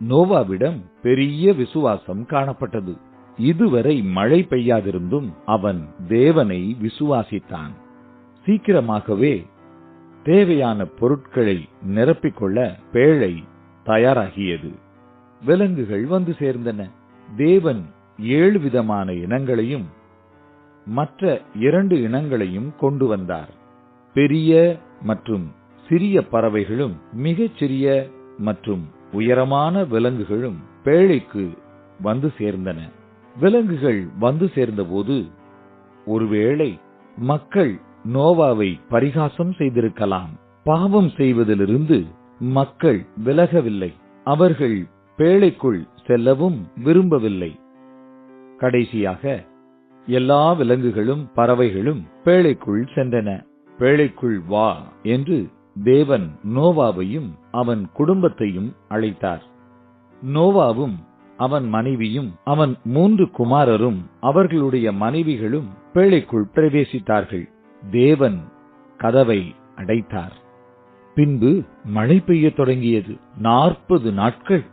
நோவாவிடம் பெரிய விசுவாசம் காணப்பட்டது. இதுவரை மழை பெய்யாதிருந்தும் அவன் தேவனை விசுவாசித்தான். சீக்கிரமாகவே தேவையான பொருட்களை நிரப்பிக்கொள்ள பேழை தயாராகியது. விலங்குகள் வந்து சேர்ந்தன. தேவன் ஏழு விதமான இனங்களையும் மற்ற இரண்டு இனங்களையும் கொண்டு வந்தார். பெரிய மற்றும் சிறிய பறவைகளும் மிகச் சிறிய மற்றும் உயரமான விலங்குகளும் பேழைக்கு வந்து சேர்ந்தன. விலங்குகள் வந்து சேர்ந்தபோது ஒருவேளை மக்கள் நோவாவை பரிகாசம் செய்திருக்கலாம். பாவம் செய்வதிலிருந்து மக்கள் விலகவில்லை. அவர்கள் பேழைக்குள் செல்லவும் விரும்பவில்லை. கடைசியாக எல்லா விலங்குகளும் பறவைகளும் பேழைக்குள் சென்றன. பேழைக்குள் வா என்று தேவன் நோவாவையும் அவன் குடும்பத்தையும் அழைத்தார். நோவாவும் அவன் மனைவியும் அவன் மூன்று குமாரரும் அவர்களுடைய மனைவிகளும் பேழைக்குள் பிரவேசித்தார்கள். தேவன் கதவை அடைத்தார். பின்பு மழை பெய்யத் தொடங்கியது. நாற்பது நாட்கள்.